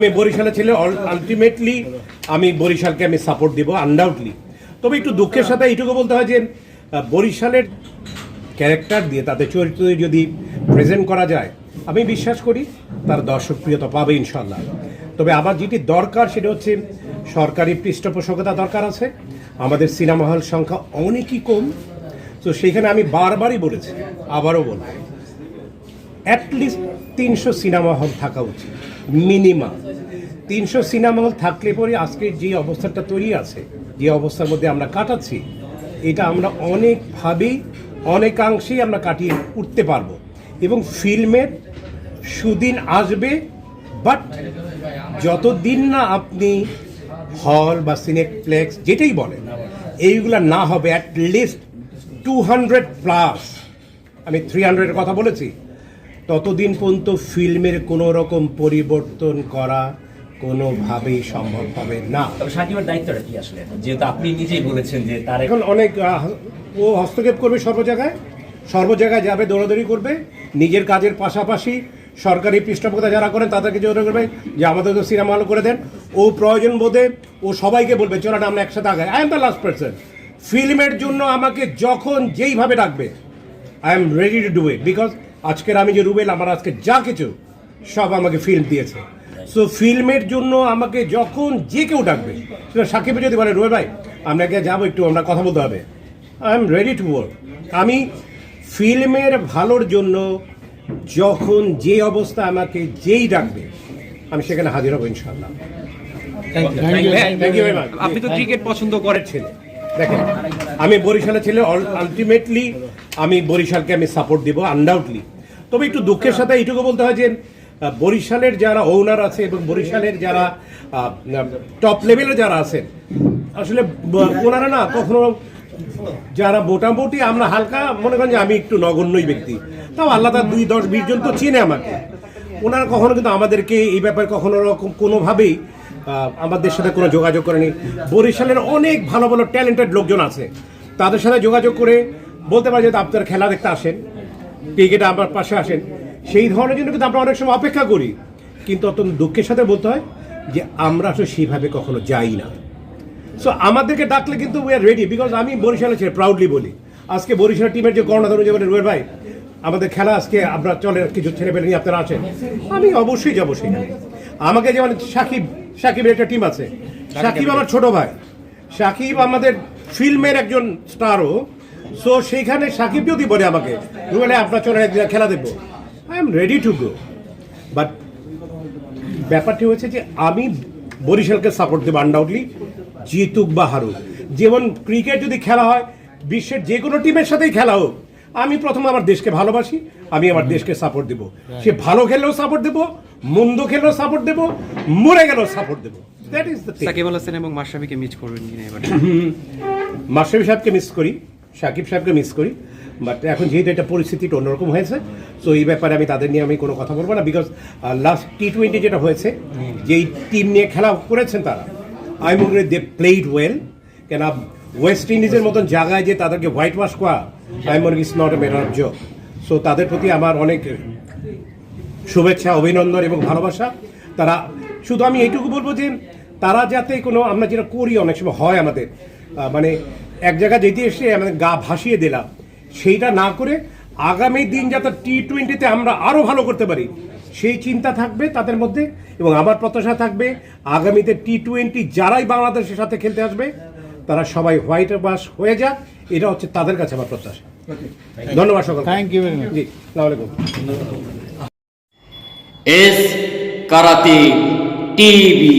আমি বরিশালে ছেলে আলটিমেটলি আমি বরিশালকে আমি সাপোর্ট দিব আনডাউটলি তবে একটু দুঃখের সাথে এইটুকু বলতে হয় যে বরিশালের ক্যারেক্টার দিয়ে তাদের চরিত্র যদি প্রেজেন্ট করা যায়, আমি বিশ্বাস করি তার দর্শকপ্রিয়তা পাবে ইনশাল্লাহ তবে আমার যেটি দরকার সেটা হচ্ছে, সরকারি পৃষ্ঠপোষকতা দরকার আছে, আমাদের সিনেমা হল সংখ্যা অনেকই কম। তো সেইখানে আমি বারবারই বলেছি, আবারও বলব অ্যাটলিস্ট তিনশো সিনেমা হল থাকা উচিত মিনিমাম তিনশো সিনেমা হল থাকলে পরে আজকে যে অবস্থাটা তৈরি আছে, যে অবস্থার মধ্যে আমরা কাটাচ্ছি, এটা আমরা অনেকভাবেই, অনেকাংশেই আমরা কাটিয়ে উঠতে পারব। এবং ফিল্মের সুদিন আসবে, বাট যতদিন না আপনি হল বা সিনেপ্লেক্স যেটাই বলেন, এইগুলা না হবে at least two hundred plus আমি থ্রি হান্ড্রেডের কথা বলেছি, ততদিন পর্যন্ত ফিল্মের কোনো রকম পরিবর্তন করা কোনোভাবেই সম্ভব হবে না। তবে সাকিবের দায়িত্বটা কি আসলে? যেহেতু আপনি নিজেই বলেছেন যে তার এখন অনেক ও হস্তক্ষেপ করবে সর্ব জায়গায়। সর্ব জায়গায় যাবে দৌড়াদৌড়ি করবে। নিজের কাজের পাশাপাশি সরকারি পৃষ্ঠপোষকতা যারা করেন তাদেরকে জোর করবে যে আমাদের তো সিনেমা হল করে দেন। ও প্রয়োজন বোধে ও সবাইকে বলবে চলো না আমরা একসাথে আগাই। I am the last person ফিল্মের জন্য আমাকে যখন যেইভাবে ডাকবে I am ready to do it because আজকের আমি যে রুবেল আমার আজকে যা কিছু সব আমাকে ফিল্ম দিয়েছে। সো ফিল্মের জন্য আমাকে যখন যে কেউ ডাকবে সেটা সাকিবে যদি বলে রুবেল ভাই আপনাকে যাব একটু আমরা কথা বলতে হবে। I am ready to work আমি ফিল্মের ভালোর জন্য যখন যে অবস্থা আমাকে যেই ডাকবে আমি সেখানে হাজির হব ইনশাল্লাহ আপনি তো ক্রিকেট পছন্দ করেন। ছেলে। দেখেন আমি বরিশালের ছেলে আলটিমেটলি আমি বরিশালকে আমি সাপোর্ট দিব আনডাউটলি তবে একটু দুঃখের সাথে এইটুকু বলতে হয় যে বরিশালের যারা ওনার আছে এবং বরিশালের যারা টপ লেভেলে যারা আছেন, আসলে ওনারা না কখনো যারা মোটামুটি আমরা হালকা মনে করেন যে আমি একটু নগণ্যই ব্যক্তি। তাও আল্লাহ তার দুই, দশ, বিশ জন তো চিনে আমাকে। ওনারা কখনো কিন্তু আমাদেরকে এই ব্যাপারে কখনো রকম কোনোভাবেই আমাদের সাথে কোনো যোগাযোগ করেনি। বরিশালের অনেক ভালো ভালো ট্যালেন্টেড লোকজন আছে। তাদের সাথে যোগাযোগ করে বলতে পারে যে আপনার খেলা দেখতে আসেন ক্রিকেটে আমার পাশে আসেন। সেই ধরনের জন্য কিন্তু আমরা অনেক সময় অপেক্ষা করি। কিন্তু অত্যন্ত দুঃখের সাথে বলতে হয় যে আমরা আসলে সেইভাবে কখনো যাই না। সো আমাদেরকে ডাকলে কিন্তু উই আর রেডি বিকজ আমি বরিশালে ছেড়ে প্রাউডলি বলি। আজকে বরিশাল টিমের যে গণধর্ম যে রুয়ের ভাই আমাদের খেলা আজকে আমরা চলে কিছু ছেলে পেলে নিয়ে আপনারা আছেন। আমি অবশ্যই যাব সেখানে। আমাকে যেমন সাকিব সাকিবের একটা টিম আছে। সাকিব আমার ছোট ভাই। সাকিব আমাদের ফিল্মের একজন স্টারও সো সেইখানে সাকিব যদি বলে আমাকে। আপনার চলে খেলা দেখব। I am ready to go but ব্যাপারটি হয়েছে যে আমি বরিশালকে সাপোর্ট দেবো আনডাউটলি জিতুক বা হারুক। যেমন ক্রিকেট যদি খেলা হয় বিশ্বের যে কোনো টিমের সাথেই খেলা হোক আমি প্রথমে আমার দেশকে ভালোবাসি আমি আমার দেশকে সাপোর্ট দেবো। সে ভালো খেললেও সাপোর্ট দেবো মন্দ খেললেও সাপোর্ট দেবো মরে গেলেও সাপোর্ট দেবো। That is the Shakib Al Hasan এবং মাশরাফিকে মিস করবেন কিনা এবার? মাস্টারবি সাহেবকে মিস করি। সাকিব সাহেবকে মিস করি বাট এখন যেহেতু এটা পরিস্থিতিটা অন্যরকম হয়েছে তো এই ব্যাপারে আমি তাদের নিয়ে আমি কোনো কথা বলব না বিকজ লাস্ট টি টোয়েন্টি যেটা হয়েছে, যেই টিম নিয়ে খেলা করেছেন তারা I mean they played well কেন ওয়েস্ট ইন্ডিজের মতন জায়গায় যে তাদেরকে হোয়াইট ওয়াশ করা I mean is not a matter of job so তাদের প্রতি আমার অনেক শুভেচ্ছা, অভিনন্দন এবং ভালোবাসা। তারা, শুধু আমি এইটুকু বলব যে, তারা যাতে কোনো, আমরা যেটা করি অনেক সময় হয় আমাদের মানে এক জায়গায় যেতে এসে আমাদের গা ভাসিয়ে দিলাম। সেইটা না করে আগামী দিন যাতে টি টোয়েন্টিতে আমরা আরও ভালো করতে পারি সেই চিন্তা থাকবে তাদের মধ্যে এবং আমার প্রত্যাশা থাকবে আগামীতে টি টোয়েন্টি যারাই বাংলাদেশের সাথে খেলতে আসবে তারা সবাই হোয়াইট বাস হয়ে যাক এটা হচ্ছে তাদের কাছে আমার প্রত্যাশা। ধন্যবাদ সকল thank you very much ji আসসালামু আলাইকুম। S karate TV.